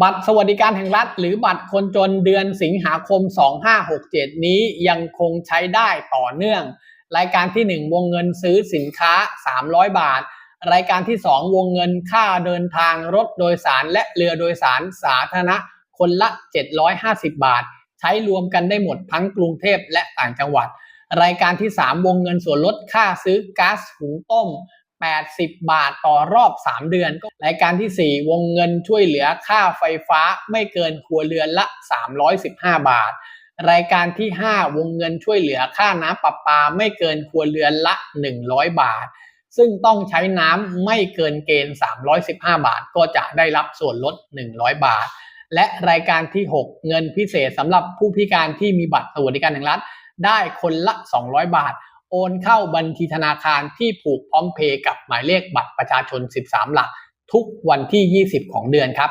บัตรสวัสดิการแห่งรัฐ หรือบัตรคนจนเดือนสิงหาคม 2567 นี้ยังคงใช้ได้ต่อเนื่อง รายการที่ 1 วงเงินซื้อสินค้า 300 บาท รายการที่ 2 วงเงินค่าเดินทางรถโดยสารและเรือโดยสารสาธารณะคนละ 750 บาท ใช้รวมกันได้หมดทั้งกรุงเทพและต่างจังหวัด รายการที่ 3 วงเงินส่วนลดค่าซื้อก๊าซหุงต้ม 80 บาทต่อรอบ 3 เดือนรายการที่ 4 วงเงินช่วยเหลือค่าไฟฟ้าไม่เกินครัวเรือนละ 315 บาท รายการที่ 5 วงเงินช่วยเหลือค่าน้ำประปาไม่เกินครัวเรือนละ 100 บาท ซึ่งต้องใช้น้ำไม่เกินเกณฑ์ 315 บาท ก็จะได้รับส่วนลด 100 บาท และรายการที่ 6 เงินพิเศษสำหรับผู้พิการที่มีบัตรสวัสดิการแห่งรัฐได้คนละ 200 บาท โอนเข้าบัญชีธนาคารที่ผูกพร้อมเพย์กับหมายเลขบัตรประชาชน 13 หลัก ทุกวันที่ 20 ของเดือนครับ